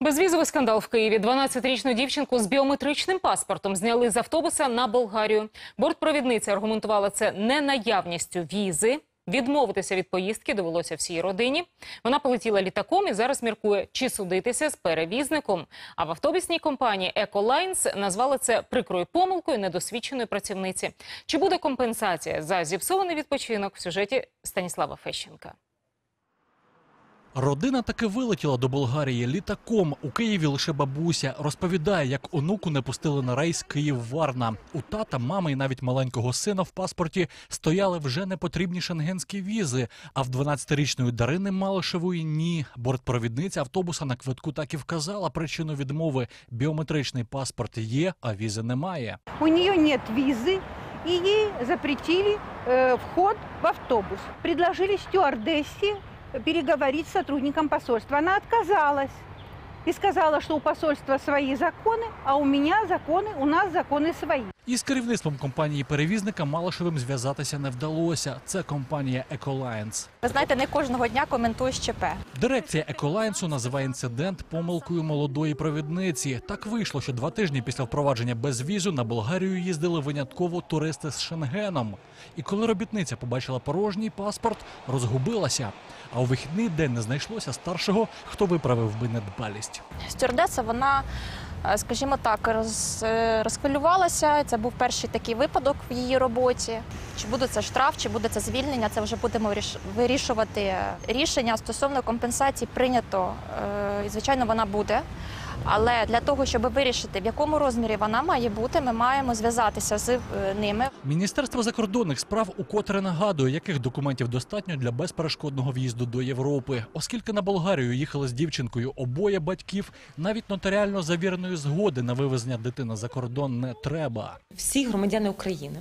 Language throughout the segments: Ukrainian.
Безвізовий скандал в Києві. 12-річну дівчинку з біометричним паспортом зняли з автобуса на Болгарію. Бортпровідниця аргументувала це не наявністю візи. Відмовитися від поїздки довелося всій родині. Вона полетіла літаком і зараз міркує, чи судитися з перевізником. А в автобусній компанії «Еколайнс» назвали це прикрою помилкою недосвідченої працівниці. Чи буде компенсація за зіпсований відпочинок в сюжеті Станіслава Фещенка? Родина таки вилетіла до Болгарії літаком. У Києві лише бабуся розповідає, як онуку не пустили на рейс Київ-Варна. У тата, мами і навіть маленького сина в паспорті стояли вже непотрібні шенгенські візи. А в 12-річної Дарини Малишевої ні. Бортпровідниця автобуса на квитку так і вказала причину відмови. Біометричний паспорт є, а візи немає. У нее нет визы, и ей запретили э, вход в автобус. Предложили стюардессе переговорить с сотрудником посольства. Она отказалась и сказала, что у посольства свои законы, а у меня законы, у нас законы свои. Із керівництвом компанії перевізника Малишевим зв'язатися не вдалося. Це компанія Еколайнс. Ви знаєте, не кожного дня коментую ЩП. Дирекція Еколайнсу називає інцидент помилкою молодої провідниці. Так вийшло, що два тижні після впровадження безвізу на Болгарію їздили винятково туристи з Шенгеном. І коли робітниця побачила порожній паспорт, розгубилася. А у вихідний день не знайшлося старшого, хто виправив би недбалість. Стюардеса, вона, е, скажімо так, роз, е, розхвилювалася. Це був перший такий випадок в її роботі. Чи буде це штраф, чи буде це звільнення, це вже будемо вирішувати. Рішення стосовно компенсації прийнято. е, звичайно, вона буде. Але для того, щоб вирішити, в якому розмірі вона має бути, ми маємо зв'язатися з е, ними. Міністерство закордонних справ укотре нагадує, яких документів достатньо для безперешкодного в'їзду до Європи, оскільки на Болгарію їхали з дівчинкою обоє батьків, навіть нотаріально завіреної згоди на вивезення дитини за кордон не треба. всі громадяни України,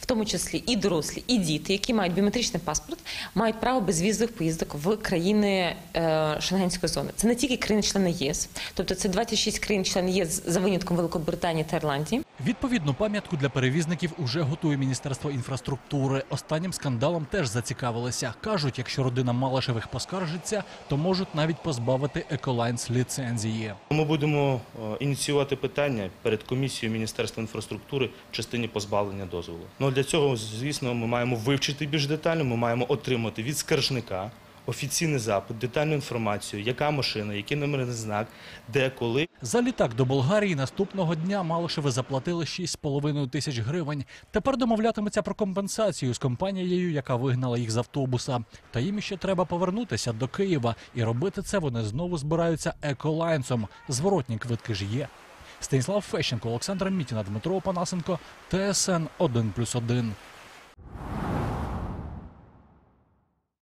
в тому числі і дорослі, і діти, які мають біометричний паспорт, мають право безвізових поїздок в країни е, Шенгенської зони. Це не тільки країни-члени ЄС, тобто це 26 країн-члени ЄС за винятком Великобританії та Ірландії. Відповідну пам'ятку для перевізників уже готує Міністерство інфраструктури. Останнім скандалом теж зацікавилися. кажуть, якщо родина Малашевих поскаржиться, то можуть навіть позбавити Еколайнс ліцензії. Ми будемо е, ініціювати питання перед комісією Міністерства інфраструктури в частині позбавлення дозволу. Ну для цього, звісно, ми маємо вивчити більш детально. Ми маємо отримати від скаржника офіційний запит, детальну інформацію, яка машина, який номерний знак, де, коли. За літак до Болгарії наступного дня Малишеви заплатили 6,5 тисяч гривень. Тепер домовлятимуться про компенсацію з компанією, яка вигнала їх з автобуса. Та їм іще треба повернутися до Києва. І робити це вони знову збираються еколайнсом. Зворотні квитки ж є. Станіслав Фещенко, Олександр Мітіна, Дмитро Панасенко, ТСН 1+,1.